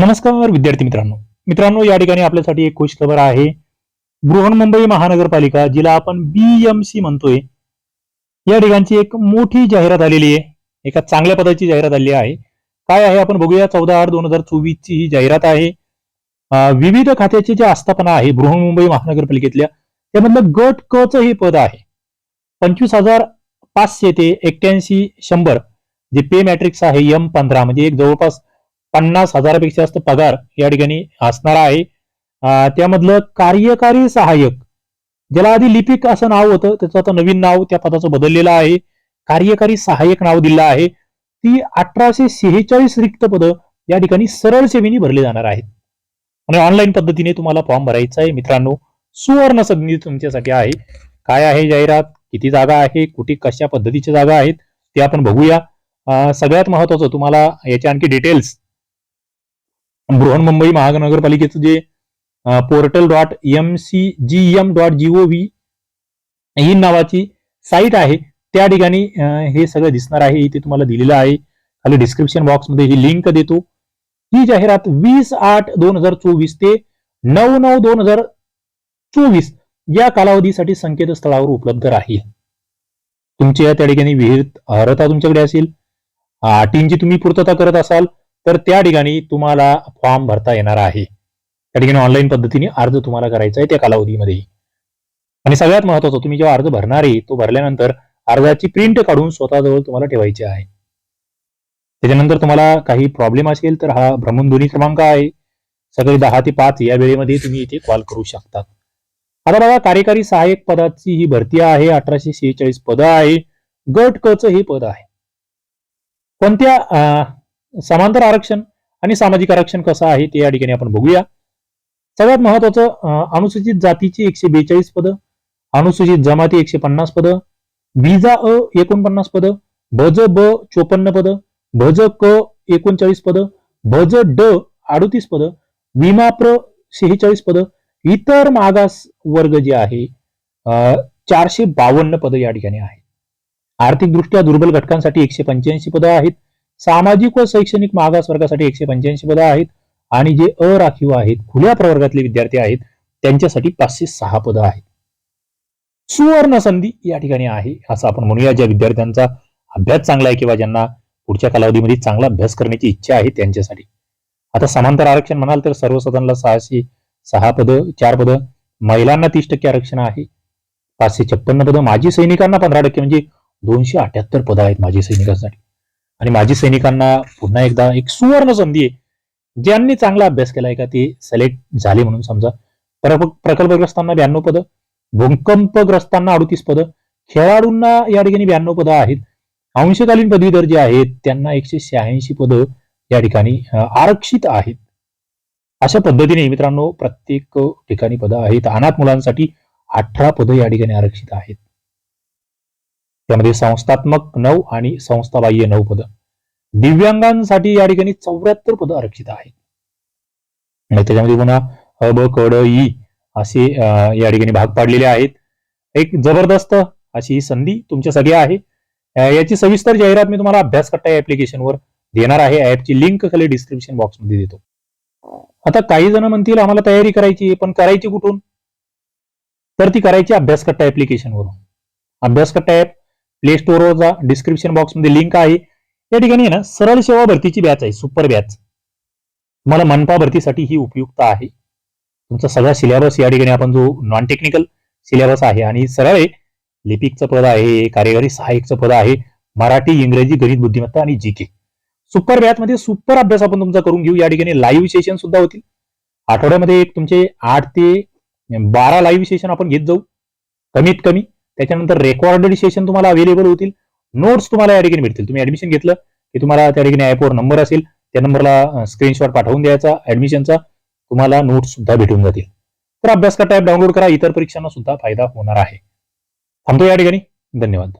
नमस्कार विद्यार्थी मित्रांनो. मित्रांनो या ठिकाणी आपल्यासाठी एक खुश खबर आहे. बृहन्मुंबई महानगरपालिका जिला आपण बीएमसी म्हणतोय या ठिकाणची एक मोठी जाहिरात आलेली आहे. एका चांगल्या पदाची जाहिरात आलेली आहे. काय आहे आपण बघूया चौदा आठ दोन हजार चोवीस ची ही जाहिरात आहे. विविध खात्याची जी आस्थापना आहे बृहन्मुंबई महानगरपालिकेतल्या त्यामधलं गट क च हे पद आहे. पंचवीस हजार पाचशे ते एक्क्याऐंशी शंभर जे पे मॅट्रिक्स आहे एम पंधरा म्हणजे एक जवळपास पन्नास हजारापेक्षा जास्त पगार या ठिकाणी असणार आहे. त्यामधलं कार्यकारी सहाय्यक ज्याला आधी लिपिक असं नाव होतं त्याचं आता नवीन नाव त्या पदाचं बदललेलं आहे. कार्यकारी सहाय्यक नाव दिलं आहे. ती अठराशे शेहेचाळीस रिक्त पदं या ठिकाणी सरळ सेवेनी भरली जाणार आहेत. आणि ऑनलाईन पद्धतीने तुम्हाला फॉर्म भरायचा आहे. मित्रांनो सुवर्ण संधी तुमच्यासाठी आहे. काय आहे जाहिरात? किती जागा आहे? कुठे कशा पद्धतीच्या जागा आहेत? ते आपण बघूया. सगळ्यात महत्वाचं तुम्हाला याचे आणखी डिटेल्स बृहन्मुंबई महानगरपालिकेचं जे portal dot M C G M dot G O V ही नावाची साईट आहे. त्या ठिकाणी हे सगळं दिसणार आहे. इथे तुम्हाला दिलेलं आहे. खाली डिस्क्रिप्शन बॉक्समध्ये ही लिंक देतो. ही जाहिरात वीस आठ दोन हजार चोवीस ते नऊ नऊ दोन हजार चोवीस या कालावधीसाठी संकेतस्थळावर उपलब्ध राहील. तुमची या त्या ठिकाणी विहीर अर्हता तुमच्याकडे असेल. अटींची तुम्ही पूर्तता करत असाल. तर त्या ठिकाणी तुम्हाला फॉर्म भरता येणार आहे. त्या ठिकाणी ऑनलाईन पद्धतीने अर्ज तुम्हाला करायचा आहे त्या कालावधीमध्ये आणि सगळ्यात महत्वाचं तुम्ही जेव्हा अर्ज भरणार आहे तो भरल्यानंतर अर्जाची प्रिंट काढून स्वतःजवळ तुम्हाला ठेवायची आहे. त्याच्यानंतर तुम्हाला काही प्रॉब्लेम असेल तर हा भ्रमणध्वनी क्रमांक आहे. सकाळी दहा ते पाच या वेळेमध्ये तुम्ही इथे कॉल करू शकता. आता बघा कार्यकारी सहाय्यक पदाची ही भरती आहे अठराशे शेहेचाळीस पद आहे. गट क हे पद आहे. कोणत्या समांतर आरक्षण आणि सामाजिक आरक्षण कसं आहे ते या ठिकाणी आपण बघूया. सगळ्यात महत्वाचं अनुसूचित जातीची एकशे बेचाळीस पदं अनुसूचित जमाती एकशे पन्नास पदं विजा अ एकोणपन्नास पदं भज ब चोपन्न पदं भज क एकोणचाळीस पदं भज ड अडोतीस पदं विमाप्र शेहेचाळीस पदं इतर मागास वर्ग जे आहे चारशे बावन्न पदं या ठिकाणी आहेत. आर्थिकदृष्ट्या दुर्बल घटकांसाठी एकशे पंच्याऐंशी पदं आहेत. सामाजिक व शैक्षणिक मागास वर्गासाठी एकशे पंच्याऐंशी पदं आहेत आणि जे अराखीव आहेत खुल्या प्रवर्गातले विद्यार्थी आहेत त्यांच्यासाठी पाचशे सहा पदं आहेत. सुवर्ण संधी या ठिकाणी आहे असं आपण म्हणूया. ज्या विद्यार्थ्यांचा अभ्यास चांगला आहे किंवा ज्यांना पुढच्या कालावधीमध्ये चांगला अभ्यास करण्याची इच्छा आहे त्यांच्यासाठी. आता समांतर आरक्षण म्हणाल तर सर्वसाधारणला सहाशे सहा पदं चार पदं महिलांना तीस टक्के आरक्षण आहे. पाचशे छप्पन्न पदं माजी सैनिकांना पंधरा टक्के म्हणजे दोनशे अठ्याहत्तर पदं आहेत माजी सैनिकांसाठी. आणि माजी सैनिकांना पुन्हा एकदा एक सुवर्ण संधी आहे. ज्यांनी चांगला अभ्यास केलाय का ते सिलेक्ट झाले म्हणून समजा. प्रकल्पग्रस्तांना ब्याण्णव पदं भूकंपग्रस्तांना अडतीस पदं खेळाडूंना या ठिकाणी ब्याण्णव पदं आहेत. अंशकालीन पदवीधर जे आहेत त्यांना एकशे शहाऐंशी पदं या ठिकाणी आरक्षित आहेत. अशा पद्धतीने मित्रांनो प्रत्येक ठिकाणी पदं आहेत. अनाथ मुलांसाठी अठरा पदं या ठिकाणी आरक्षित आहेत. यामध्ये संस्थात्मक नऊ आणि संस्थाबाह्य नऊ पदं. दिव्यांगांसाठी या ठिकाणी चौऱ्याहत्तर पदं आरक्षित आहेत. आणि त्याच्यामध्ये पुन्हा अ ब कड ई असे या ठिकाणी भाग पाडलेले आहेत. एक जबरदस्त अशी ही संधी तुमच्यासाठी आहे. याची सविस्तर जाहिरात मी तुम्हाला अभ्यास कट्टा ऍप्लिकेशनवर देणार आहे. ऍपची लिंक खाली डिस्क्रिप्शन बॉक्समध्ये देतो. आता काही जण म्हणतील आम्हाला तयारी करायची आहे, पण करायची कुठून? तर ती करायची अभ्यास कट्टा ऍप्लिकेशनवरून अभ्यास कट्टा ऍप प्ले स्टोअरवर जा डिस्क्रिप्शन बॉक्समध्ये लिंक आहे. या ठिकाणी आहे ना सरळ सेवा भरतीची बॅच आहे सुपर बॅच तुम्हाला मनपा भरतीसाठी ही उपयुक्त आहे. तुमचा सगळा सिलेबस या ठिकाणी आपण जो नॉन टेक्निकल सिलेबस आहे आणि सरळ आहे लिपिकचं पद आहे कार्यकारी सहाय्यकचं पद आहे मराठी इंग्रजी गणित बुद्धिमत्ता आणि जी के सुपर बॅच मध्ये सुपर अभ्यास आपण तुमचा करून घेऊ. या ठिकाणी लाईव्ह सेशन सुद्धा होतील. आठवड्यामध्ये एक तुमचे आठ ते बारा लाईव्ह सेशन आपण घेत जाऊ. कमीत कमी त्याच्यानंतर रेकॉर्डेड सेशन तुम्हाला अवेलेबल होतील. नोट्स तुम्हाला या ठिकाणी भेटतील तुम्ही ऍडमिशन घेतलं की तुम्हाला त्या ठिकाणी ऍपवर नंबर असेल. त्या नंबरला स्क्रीनशॉट पाठवून द्यायचा ऍडमिशनचा तुम्हाला नोट्स सुद्धा भेटून जातील. तर अभ्यास करता ऍप डाउनलोड करा. इतर परीक्षांना सुद्धा फायदा होणार आहे. थांबतो या ठिकाणी. धन्यवाद.